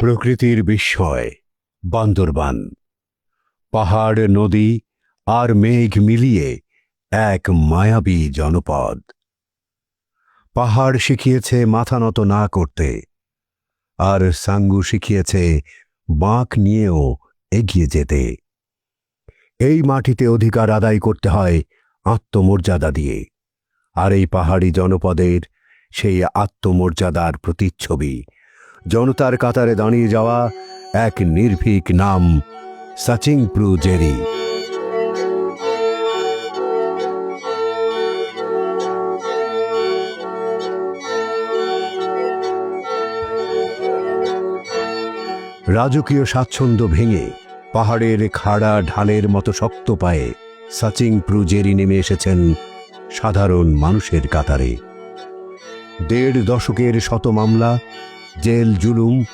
প্রকৃতির বিস্ময়, বান্দরবান। পাহাড়, নদী আর মেঘ মিলিয়ে এক মায়াবী জনপদ। পাহাড় শিখিয়েছে মাথা নত না করতে, আর সাঙ্গু শিখিয়েছে বাঁক নিয়েও এগিয়ে যেতে। এই মাটিতে অধিকার আদায় করতে হয় আত্মমর্যাদা দিয়ে, আর এই পাহাড়ি জনপদের সেই আত্মমর্যাদার প্রতিচ্ছবি জনতার কাতারে দাঁড়িয়ে যাওয়া এক নির্ভীক নাম সাচিং প্রু জেরি রাজকীয় স্বাচ্ছন্দ্য ভেঙে পাহাড়ের খাড়া ঢালের মতো শক্ত পায়ে সাচিং প্রুজেরি নেমে এসেছেন সাধারণ মানুষের কাতারে। দেড় দশকের শত মামলা জেল, জুলুম,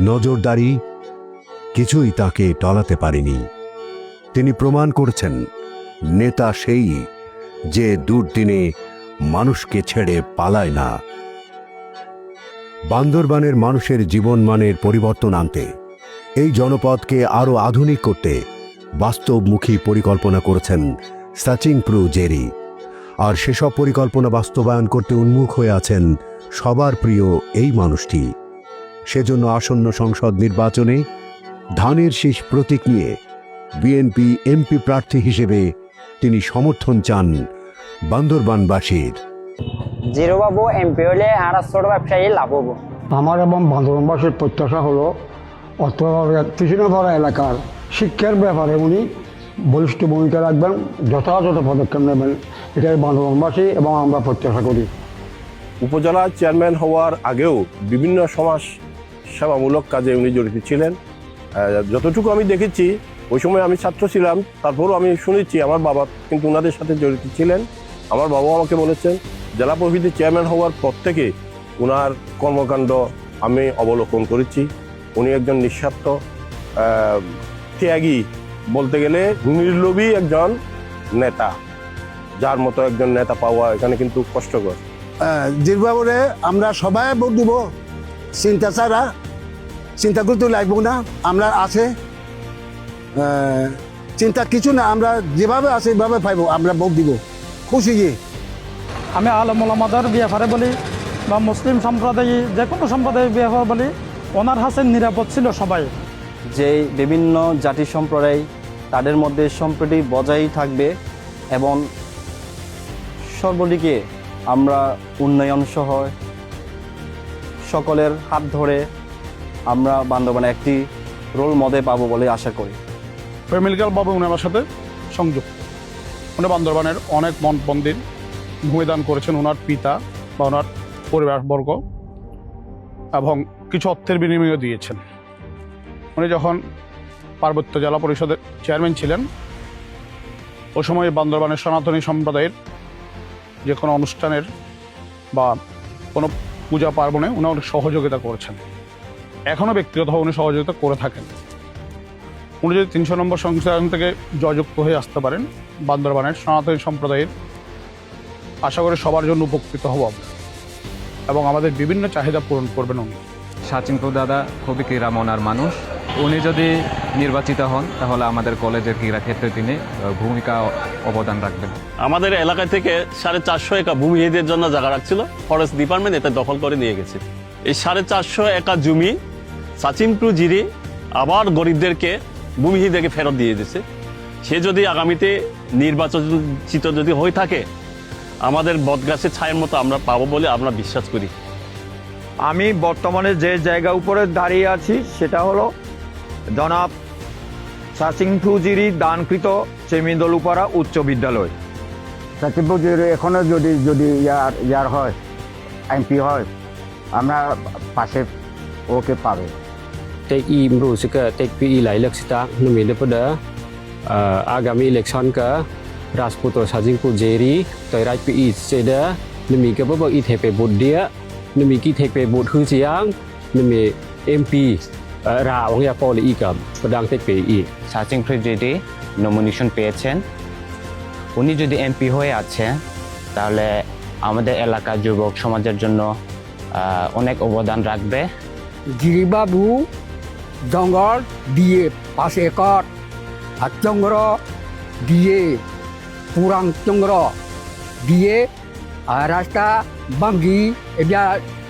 নজরদারি, কিছুই তাকে টলাতে পারেনি। তিনি প্রমাণ করেছেন, নেতা সেই যে দুর্দিনে মানুষকে ছেড়ে পালায় না। বান্দরবানের মানুষের জীবনমানের পরিবর্তন আনতে, এই জনপদকে আরও আধুনিক করতে বাস্তবমুখী পরিকল্পনা করেছেন সাচিং প্রু জেরি। আর সেসব পরিকল্পনা বাস্তবায়ন করতে উন্মুখ হয়ে আছেন সবার প্রিয় এই মানুষটি। সেজন্য আসন্ন সংসদ নির্বাচনে ধানের শীষ প্রতীক নিয়ে বিএনপি এমপি প্রার্থী হিসেবে তিনি সমর্থন চান বান্দরবানবাসীর। জিরোবাবু এমপি হলে আর ছোট ব্যবসায়ী লাভ হব। আমার এবং বান্দরবাসীর প্রত্যাশা হলো অত্র কৃষ্ণপাড়া এলাকার শিক্ষার ব্যাপারে উনি বলিষ্ঠ ভূমিকা রাখবেন যথাযথ পদক্ষেপ নেবেন। এটাই বান্দরবানবাসী এবং আমরা প্রত্যাশা করি। উপজেলা চেয়ারম্যান হওয়ার আগেও বিভিন্ন সমাজ সেবামূলক কাজে উনি জড়িত ছিলেন। যতটুকু আমি দেখেছি, ওই সময় আমি ছাত্র ছিলাম, তারপরও আমি শুনেছি, আমার বাবা কিন্তু ওনাদের সাথে জড়িত ছিলেন। আমার বাবাও আমাকে বলেছেন, জেলা প্রভৃতি চেয়ারম্যান হওয়ার পর থেকে ওনার কর্মকাণ্ড আমি অবলোকন করেছি। উনি একজন নিঃস্বার্থ ত্যাগী বলতে গেলে নির্লোভী একজন নেতা, যার মতো একজন নেতা পাওয়া এখানে কিন্তু কষ্টকর। দীর্ঘবাবুরে আমরা সবাই ভোট দিব। চিন্তা ছাড়া চিন্তা করতে লাগবো না আমরা আছে। চিন্তা কিছু না আমরা যেভাবে আছে সেভাবে পাইব আমরা ভোট দিব। খুশি গিয়ে আমি আলমুলামাদের ব্যাপারে বলি বা মুসলিম সম্প্রদায় যে কোনো সম্প্রদায়ের ব্যাপার বলি ওনার হাসে নিরাপদ ছিল সবাই। যে বিভিন্ন জাতি সম্প্রদায় তাদের মধ্যে সম্প্রীতি বজায় থাকবে এবং সর্বদিকে আমরা উন্নয়ন সহ সকলের হাত ধরে আমরা বান্ধবানে একটি রোল মডেল পাবো বলে আশা করি। ফ্যামিলিক্যালভাবে উনি আমার সাথে সংযুক্ত। উনি বান্দরবানের অনেক মন মন্দির ভূমিদান করেছেন ওনার পিতা বা ওনার পরিবারবর্গ এবং কিছু অর্থের বিনিময় দিয়েছেন। উনি যখন পার্বত্য জেলা পরিষদের চেয়ারম্যান ছিলেন ওই সময় বান্দরবানের সনাতনী সম্প্রদায়ের যে কোনো অনুষ্ঠানের বা কোনো পূজা পার্বণে উনি অনেক সহযোগিতা করেছেন। এখনও ব্যক্তিগতভাবে উনি সহযোগিতা করে থাকেন। উনি যদি তিনশো নম্বর সংস্থান থেকে জয়যুক্ত হয়ে আসতে পারেন, বান্দরবানের সনাতনী সম্প্রদায়ের, আশা করি সবার জন্য উপকৃত হব আমরা। এবং আমাদের বিভিন্ন চাহিদা পূরণ করবেন উনি। সাচিনপুর দাদা, খুবই ক্রীড়া মনার মানুষ। উনি যদি নির্বাচিত হন তাহলে আমাদের কলেজের ক্রীড়া ক্ষেত্রে তিনি ভূমিকা অবদান রাখবেন। আমাদের এলাকা থেকে সাড়ে চারশো একা ভূমিহীনদের জন্য জায়গা রাখছিল। ফরেস্ট ডিপার্টমেন্ট এটা দখল করে নিয়ে গেছে। এই সাড়ে চারশো একা জমি সাচিনপুর জিরি আবার গরিবদেরকে ভূমিহীনদেরকে ফেরত দিয়ে দিছে সে যদি আগামীতে নির্বাচিত যদি হয়ে থাকে আমাদের বটগাছের ছায়ের মতো আমরা পাবো বলে আমরা বিশ্বাস করি। আমি বর্তমানে যে জায়গা উপরে দাঁড়িয়ে আছি সেটা হলো জনাব সাসিং ফুজিরি দানকৃত চেমিন্দলুপাড়া উচ্চ বিদ্যালয় সাকিবুজির এখনও যদি যদি ইয়ার ইয়ার হয় এমপি হয় আমরা পাশে ওকে পাবে i mru sika take pi lai lek sita numi de pada uh, agami election ka rasputo sajing pu jeri toy rai pi seda numi ke bo i thepe bot dia numi poli i kam padang take pi i সাচিং ফ্রিজেডি nomination পেয়েছেন উনি যদি MP হয়ে আছে তাহলে আমাদের এলাকার যুবক সমাজের জন্য অনেক অবদান রাখবে। গিরিবাবু জঙ্গল দিয়ে পাশে একর আর চঙ্গর দিয়ে পুরাং চঙ্গর দিয়ে আর রাস্তা বাঙ্গি এটা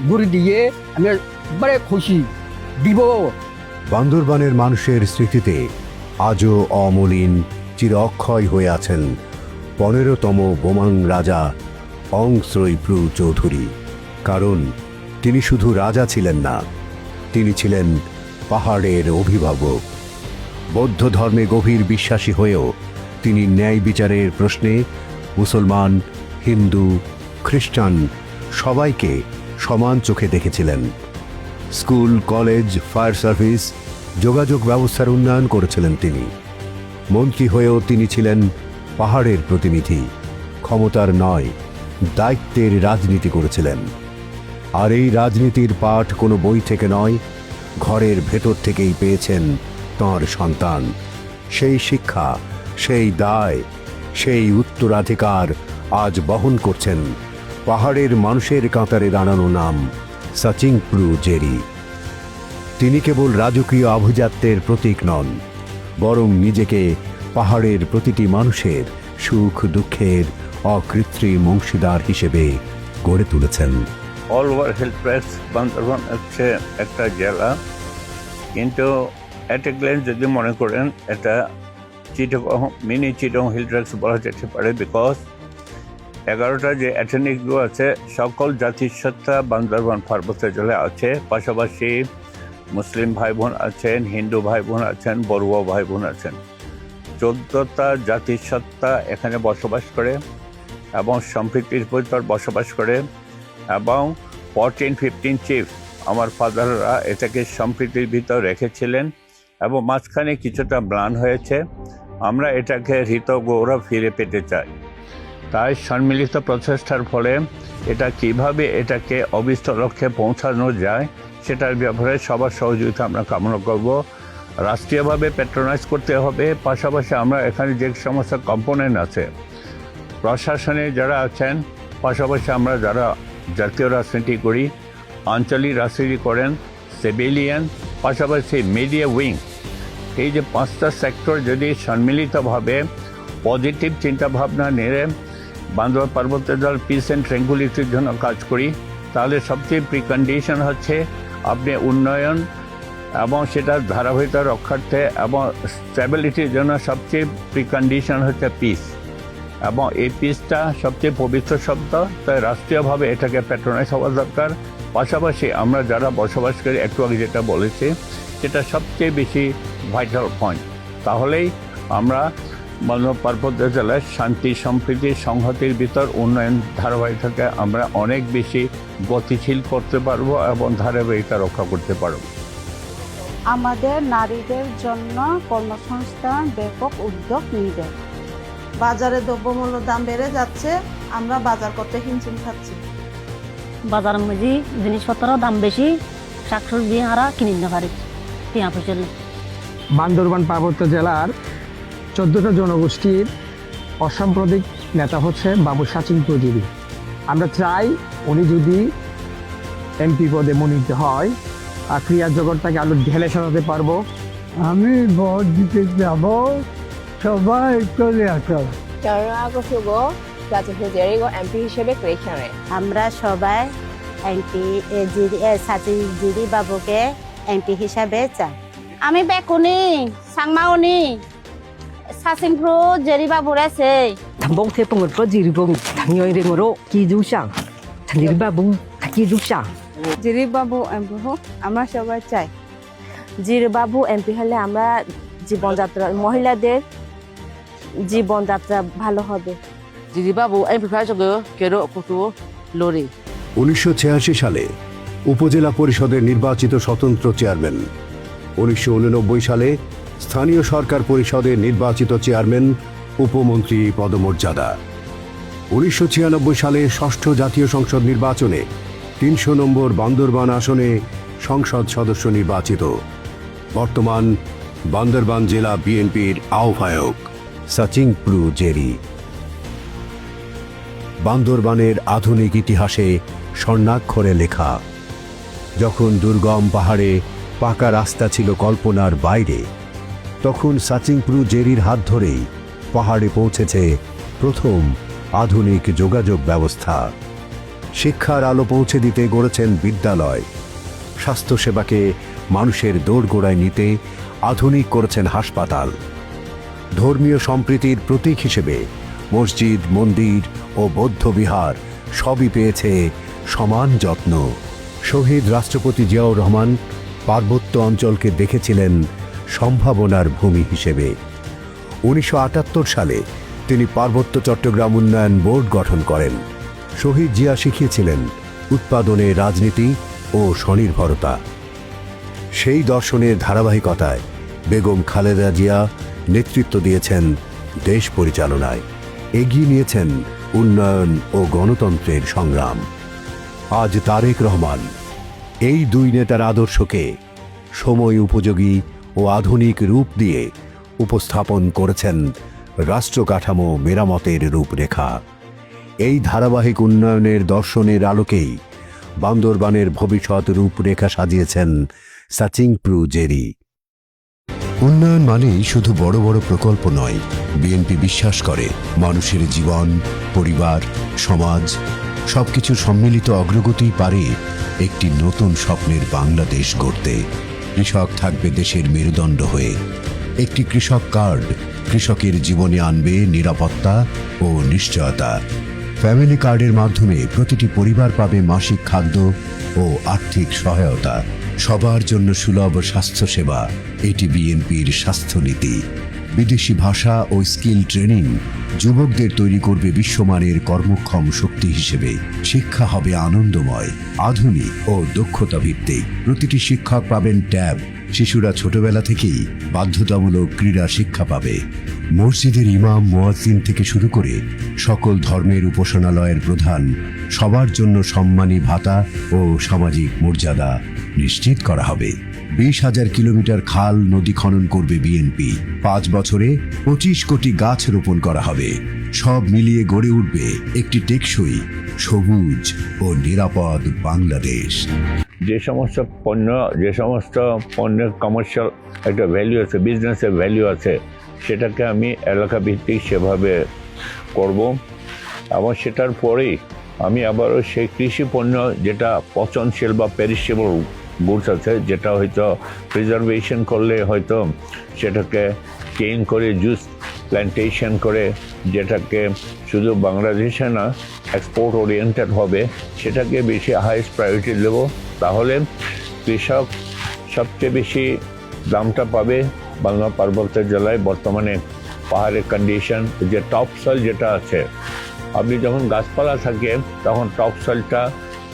গুড়ি দিয়ে আমি বড় খুশি দিব। বান্দরবানের মানুষের স্মৃতিতে আজও অমলিন চির অক্ষয় হয়ে আছেন পনেরোতম বোমাং রাজা অংশ্রই প্রু চৌধুরী। কারণ তিনি শুধু রাজা ছিলেন না, তিনি ছিলেন পাহাড়ের অভিভাবক। বৌদ্ধ ধর্মে গভীর বিশ্বাসী হয়েও তিনি ন্যায় বিচারের প্রশ্নে মুসলমান, হিন্দু, খ্রিস্টান সবাইকে সমান চোখে দেখেছিলেন। স্কুল, কলেজ, ফায়ার সার্ভিস, যোগাযোগ ব্যবস্থার উন্নয়ন করেছিলেন তিনি। মন্ত্রী হয়েও তিনি ছিলেন পাহাড়ের প্রতিনিধি, ক্ষমতার নয়, দায়িত্বের রাজনীতি করেছিলেন। আর এই রাজনীতির পাঠ কোনো বই থেকে নয়, ঘরের ভেতর থেকেই পেয়েছেন তাঁর সন্তান। সেই শিক্ষা, সেই দায়, সেই উত্তরাধিকার আজ বহন করছেন পাহাড়ের মানুষের কাতারে দাঁড়ানো নাম সচিং প্রু জেরি। তিনি কেবল রাজকীয় আভিজাত্যের প্রতীক নন, বরং নিজেকে পাহাড়ের প্রতিটি মানুষের সুখ দুঃখের অকৃত্রিম অংশীদার হিসেবে গড়ে তুলেছেন। All over hill treks Bandarban হচ্ছে একটা জেলা। কিন্তু অ্যাট এ গ্ল্যান্স যদি মনে করেন, এটা Chittagong mini Chittagong hill treks বলা যেতে পারে বিকজ এগারোটা যে গ্রু আছে, সকল জাতিসত্তা বান্দরবান পার্বত্য জেলায় আছে। পাশাপাশি মুসলিম ভাই বোন আছেন, হিন্দু ভাই বোন আছেন, বড়ুয়া ভাই বোন আছেন। চোদ্দোটা জাতিসত্তা এখানে বসবাস করে এবং সম্প্রীতির ভিতর বসবাস করে এবং ফোরটিন ফিফটিন চিফ আমার ফাদাররা এটাকে সম্প্রীতির ভিতর রেখেছিলেন এবং মাঝখানে কিছুটা ম্লান হয়েছে। আমরা এটাকে হৃত গৌরব ফিরে পেতে চাই। তাই সম্মিলিত প্রচেষ্টার ফলে এটা কীভাবে এটাকে অবিষ্ট লক্ষ্যে পৌঁছানো যায়, সেটার ব্যাপারে সবার সহযোগিতা আমরা কামনা করব। রাষ্ট্রীয়ভাবে প্যাট্রোনাইজ করতে হবে, পাশাপাশি আমরা এখানে যে সমস্ত কম্পোনেন্ট আছে, প্রশাসনে যারা আছেন, পাশাপাশি আমরা যারা জাতীয় রাজনীতি করি, আঞ্চলিক রাজনীতি করেন সিভিলিয়ান পাশাপাশি মিডিয়া উইং এই যে পাঁচটা সেক্টর যদি সম্মিলিতভাবে পজিটিভ চিন্তাভাবনা নিয়ে বান্দরবান পার্বত্য জল পিস অ্যান্ড ট্রেঙ্গুলিটির জন্য কাজ করি। তাহলে সবচেয়ে প্রিকন্ডিশন হচ্ছে আপনি উন্নয়ন এবং সেটা ধারাবাহিকতা রক্ষার্থে এবং স্ট্যাবিলিটির জন্য সবচেয়ে প্রিকন্ডিশন হচ্ছে পিস এবং এই পিসটা সবচেয়ে পবিত্র শব্দ, তাই রাষ্ট্রীয়ভাবে এটাকে প্যাট্রোনাইজ হওয়া দরকার। পাশাপাশি আমরা যারা বসবাস করি একটু আগে যেটা বলেছি, সেটা সবচেয়ে বেশি ভাইটাল পয়েন্ট তাহলেই আমরা মানব পার্বত্য জেলায় শান্তি সম্প্রীতি সংহতির ভিতর উন্নয়ন ধারাবাহিকতাকে আমরা অনেক বেশি গতিশীল করতে পারব এবং ধারাবাহিকতা রক্ষা করতে পারব। আমাদের নারীদের জন্য কর্মসংস্থান ব্যাপক উদ্যোগ নিবে বাজারে দ্রব্যমূল্য দাম বেড়ে যাচ্ছে আমরা বাজার করতে হিমশিম খাচ্ছি। বাজার মধ্যে জিনিসপত্র দাম বেশি শাকসবজি আমরা কিনে নিতে পারি পেঁয়া পয়সা বান্দরবান পার্বত্য জেলার চোদ্দটা জনগোষ্ঠীর অসাম্প্রদায়িক নেতা হচ্ছে বাবু সাচিন প্রজীবী আমরা চাই উনি যদি এমপি পদে মনোনীত হয় আর ক্রিয়া জগৎটাকে আরও ঢেলে সাজাতে পারব। আমি ভোট দিতে যাব সবাই চলে আসো। এমপি হিসেবে আমরা সবাই এমপি সাচিজিরি বাবুকে এমপি হিসাবে চাই। আমি বেকুনি সাংমাউনি। সাচিংফ্রু জেরি বাবুর আছে 담봉 태풍을 꺼지리봉 당연히 랭으로 기주상 단일바봉 기주상 জিরি বাবু এমপি হোক আমরা সবাই চাই জিরি বাবু এমপি হলে আমরা জীবনযাত্রা মহিলাদের জীবনযাত্রা ভালো হবে 지리 바보 엠피 파저거 게로 고토 로리 উনিশশো সালে উপজেলা পরিষদের নির্বাচিত স্বতন্ত্র চেয়ারম্যান উনিশশো সালে স্থানীয় সরকার পরিষদের নির্বাচিত চেয়ারম্যান উপমন্ত্রী পদমর্যাদা। উনিশশো ছিয়ানব্বই সালে ষষ্ঠ জাতীয় সংসদ নির্বাচনে তিনশো নম্বর বান্দরবান আসনে সংসদ সদস্য নির্বাচিত। বর্তমান বান্দরবান জেলা বিএনপির আহ্বায়ক সচিং প্রু জেরি বান্দরবানের আধুনিক ইতিহাসে স্বর্ণাক্ষরে লেখা, যখন দুর্গম পাহাড়ে পাকা রাস্তা ছিল কল্পনার বাইরে তখন সাচিংপ্রু জেরির হাত ধরেই পাহাড়ে পৌঁছেছে প্রথম আধুনিক যোগাযোগ ব্যবস্থা। শিক্ষার আলো পৌঁছে দিতে গড়েছেন বিদ্যালয়। স্বাস্থ্যসেবাকে মানুষের দোরগোড়ায় নিতে আধুনিক করেছেন হাসপাতাল। ধর্মীয় সম্প্রীতির প্রতীক হিসেবে মসজিদ, মন্দির ও বৌদ্ধবিহার সবই পেয়েছে সমান যত্ন। শহীদ রাষ্ট্রপতি জিয়াউর রহমান পার্বত্য অঞ্চলকে দেখেছিলেন সম্ভাবনার ভূমি হিসেবে। উনিশশো আটাত্তর সালে তিনি পার্বত্য চট্টগ্রাম উন্নয়ন বোর্ড গঠন করেন। শহীদ জিয়া শিখিয়েছিলেন উৎপাদনে রাজনীতি ও স্বনির্ভরতা। সেই দর্শনের ধারাবাহিকতায় বেগম খালেদা জিয়া নেতৃত্ব দিয়েছেন দেশ পরিচালনায়। এগিয়ে নিয়েছেন উন্নয়ন ও গণতন্ত্রের সংগ্রাম। আজ তারেক রহমান, এই দুই নেতার আদর্শকে সময় উপযোগী ও আধুনিক রূপ দিয়ে উপস্থাপন করেছেন রাষ্ট্রকাঠামো মেরামতের রূপরেখা। এই ধারাবাহিক উন্নয়নের দর্শনের আলোকেই বান্দরবানের ভবিষ্যৎ রূপরেখা সাজিয়েছেন সাচিংপ্রু জেরি উন্নয়ন মানেই শুধু বড় বড় প্রকল্প নয়, বিএনপি বিশ্বাস করে, মানুষের জীবন, পরিবার, সমাজ সবকিছু সম্মিলিত অগ্রগতি পারে একটি নতুন স্বপ্নের বাংলাদেশ গড়তে। কৃষক থাকবে দেশের মেরুদণ্ড হয়ে। একটি কৃষক কার্ড কৃষকের জীবনে আনবে নিরাপত্তা ও নিশ্চয়তা। ফ্যামিলি কার্ডের মাধ্যমে প্রতিটি পরিবার পাবে মাসিক খাদ্য ও আর্থিক সহায়তা। সবার জন্য সুলভ স্বাস্থ্যসেবা। এটি বিএনপির স্বাস্থ্যনীতি। বিদেশি ভাষা ও স্কিল ট্রেনিং যুবকদের তৈরি করবে বিশ্বমানের কর্মক্ষম শক্তি হিসেবে। শিক্ষা হবে আনন্দময়, আধুনিক ও দক্ষতা ভিত্তিক প্রতিটি শিক্ষক পাবেন ট্যাব। শিশুরা ছোটবেলা থেকেই বাধ্যতামূলক ক্রীড়া শিক্ষা পাবে। মসজিদের ইমাম মোয়াজ্জিন থেকে শুরু করে সকল ধর্মের উপাসনালয়ের প্রধান সবার জন্য সম্মানী ভাতা ও সামাজিক মর্যাদা নিশ্চিত করা হবে। বিশ হাজার কিলোমিটার খাল নদী খনন করবে বিএনপি। পাঁচ বছরে পঁচিশ কোটি গাছ রোপণ করা হবে। সব মিলিয়ে গড়ে উঠবে একটি টেকসই, সবুজ ও নিরাপদ বাংলাদেশ। যে সমস্ত পণ্য, যে সমস্ত পণ্যের কমার্শিয়াল একটা ভ্যালু আছে বিজনেসের ভ্যালু আছে, সেটাকে আমি এলাকা ভিত্তিক সেভাবে করব। এবং সেটার পরেই আমি আবারও সেই কৃষি পণ্য যেটা পচনশীল বা পেরিসেবল গুডস আছে, যেটা হয়তো প্রিজার্ভেশন করলে হয়তো সেটাকে কেন করে জুস প্ল্যান্টেশন করে, যেটাকে শুধু বাংলাদেশে না এক্সপোর্ট ওরিয়েন্টেড হবে, সেটাকে বেশি হাইস্ট প্রায়োরিটি দেব। তাহলে কৃষক সবচেয়ে বেশি দামটা পাবে বাংলা পার্বত্য জেলায় বর্তমানে পাহাড়ের কন্ডিশন যে টপ সয়েল যেটা আছে। আপনি যখন গাছপালা থাকে, তখন টপ সয়েলটা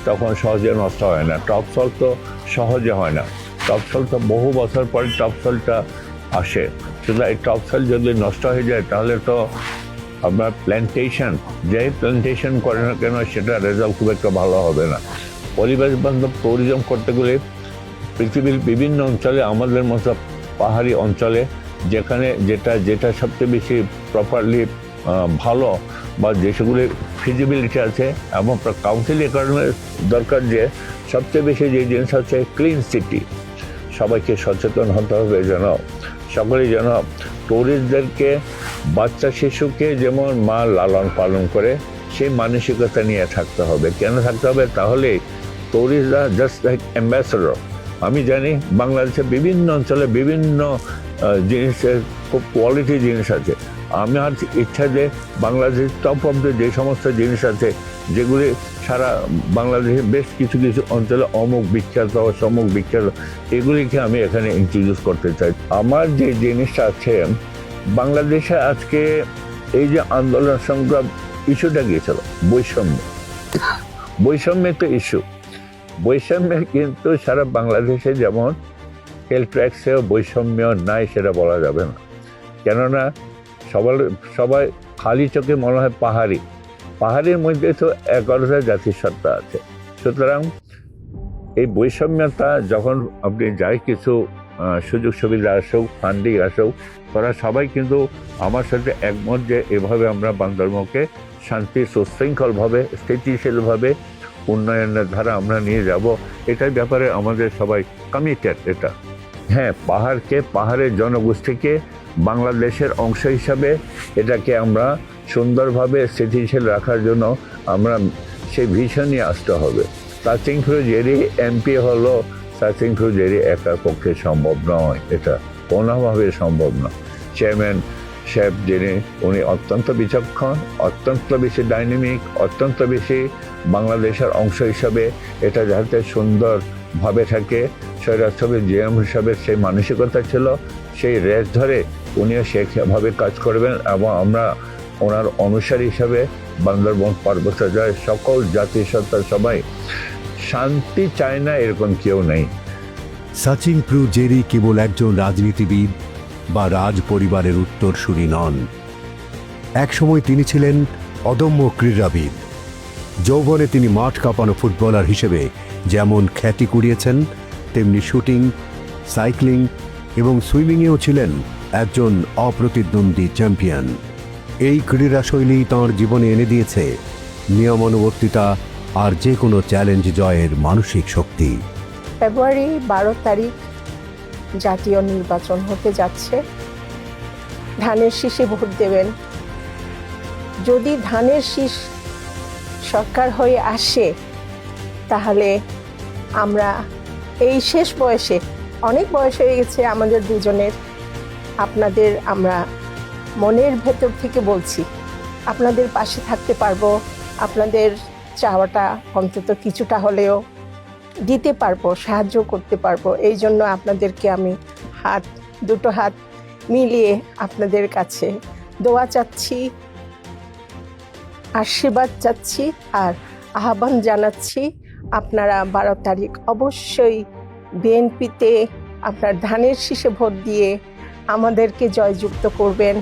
তখন সহজে নষ্ট হয় না। টপ সল তো সহজে হয় না। টপ তো বহু বছর পরে টপ সলটা আসে। সুতরাং এই টপ সল যদি নষ্ট হয়ে যায়, তাহলে তো আপনার প্ল্যান্টেশন যেই প্ল্যান্টেশন করে না কেন সেটা রেজাল্ট খুব একটা ভালো হবে না। পরিবেশ বান্ধব ট্যুরিজম করতে গেলে পৃথিবীর বিভিন্ন অঞ্চলে, আমাদের মতো পাহাড়ি অঞ্চলে যেখানে যেটা যেটা সবচেয়ে বেশি প্রপারলি ভালো বা যেগুলি ফিজিবিলিটি আছে এবং কাউন্সিল এ কারণে দরকার যে সবচেয়ে বেশি যে জিনিস হচ্ছে ক্লিন সিটি সবাইকে সচেতন হতে হবে যেন সকলেই যেন টুরিস্টদেরকে বাচ্চা শিশুকে যেমন মা লালন পালন করে, সেই মানসিকতা নিয়ে থাকতে হবে। কেন থাকতে হবে? তাহলে টুরিস্টরা জাস্ট লাইক অ্যাম্বাসেডর আমি জানি বাংলাদেশে বিভিন্ন অঞ্চলে বিভিন্ন জিনিসের খুব কোয়ালিটি জিনিস আছে। আমার ইচ্ছা যে বাংলাদেশ টপ অফ দ্য যে সমস্ত জিনিস আছে, যেগুলি সারা বাংলাদেশে বেশ কিছু কিছু অঞ্চলে অমুক বিখ্যাত, সমুক বিখ্যাত, এগুলিকে আমি এখানে ইন্ট্রোডিউস করতে চাই। আমার যে জিনিসটা আছে, বাংলাদেশে আজকে এই যে আন্দোলন সংগ্রাম ইস্যুটা গিয়েছিল, বৈষম্য। বৈষম্য তো ইস্যু বৈষম্যের কিন্তু সারা বাংলাদেশে যেমন হেলথ ট্যাক্সেও বৈষম্য নাই সেটা বলা যাবে না। কেননা সবার সবাই খালি চোখে মনে হয় পাহাড়ি। পাহাড়ের মধ্যে তো এগারোটা জাতিসত্তা আছে। সুতরাং এই বৈষম্যতা যখন আপনি যাই কিছু সুযোগ সুবিধা আসুক ফান্ডিং আসুক তারা সবাই কিন্তু আমার সাথে একমত যে এভাবে আমরা বান্দরবনকে শান্তি সুশৃঙ্খলভাবে, স্থিতিশীলভাবে উন্নয়নের ধারা আমরা নিয়ে যাব। এটার ব্যাপারে আমাদের সবাই কমিটেড এটা। হ্যাঁ পাহাড়কে, পাহাড়ের জনগোষ্ঠীকে বাংলাদেশের অংশ হিসাবে এটাকে আমরা সুন্দরভাবে স্থিতিশীল রাখার জন্য আমরা সেই নিয়ে আসতে হবে। সাচিং জেরি এমপি হলো সাচিং জেরি একার পক্ষে সম্ভব নয়, এটা কোনোভাবে সম্ভব না। চেয়ারম্যান সাহেব যিনি, উনি অত্যন্ত বিচক্ষণ, অত্যন্ত বেশি ডাইনামিক অত্যন্ত বেশি বাংলাদেশের অংশ হিসাবে এটা যাতে সুন্দরভাবে থাকে স্বৈরাষ্ট্রবে জিএম হিসাবে সেই মানসিকতা ছিল সেই রেস ধরে উনিও সেভাবে কাজ করবেন এবং আমরা ওনার অনুসারী হিসাবে বান্দরবন পার্বত্য জয় সকল জাতি সত্তা সবাই শান্তি চায় না, এরকম কেউ নেই। সাচিং প্রু জেরি কেবল একজন রাজনীতিবিদ বা রাজ পরিবারের উত্তরসূরি নন। একসময় তিনি ছিলেন অদম্য ক্রীড়াবিদ। যৌবনে তিনি মাঠ কাঁপানো ফুটবলার হিসেবে যেমন খ্যাতি কুড়িয়েছেন, তেমনি শুটিং, সাইক্লিং এবং সুইমিংয়েও ছিলেন একজন অপ্রতিদ্বন্দ্বী চ্যাম্পিয়ন। এই ক্রীড়াশৈলী তাঁর জীবনে এনে দিয়েছে নিয়মানুবর্তিতা আর যে কোনো চ্যালেঞ্জ জয়ের মানসিক শক্তি। ফেব্রুয়ারি বারো তারিখ জাতীয় নির্বাচন হতে যাচ্ছে। ধানের শীষে ভোট দেবেন। যদি ধানের শীষ সরকার হয়ে আসে, তাহলে আমরা এই শেষ বয়সে অনেক বয়স হয়ে গেছে আমাদের দুজনের। আপনাদের আমরা মনের ভেতর থেকে বলছি, আপনাদের পাশে থাকতে পারব, আপনাদের চাওয়াটা অন্তত কিছুটা হলেও দিতে পারব, সাহায্য করতে পারব। এই জন্য আপনাদেরকে আমি হাত, দুটো হাত মিলিয়ে আপনাদের কাছে দোয়া চাচ্ছি, আশীর্বাদ চাচ্ছি আর আহ্বান জানাচ্ছি। আপনারা বারো তারিখ অবশ্যই বিএনপিতে আপনার ধানের শীষে ভোট দিয়ে আমাদেরকে জয়যুক্ত করবেন।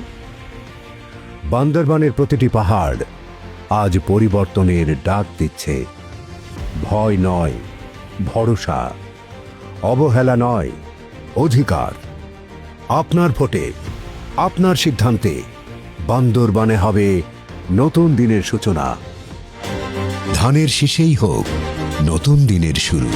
বান্দরবানের প্রতিটি পাহাড় আজ পরিবর্তনের ডাক দিচ্ছে। ভয় নয়, ভরসা। অবহেলা নয়, অধিকার। আপনার ভোটে, আপনার সিদ্ধান্তে বান্দরবানে হবে নতুন দিনের সূচনা। ধানের শীষেই হোক নতুন দিনের শুরু।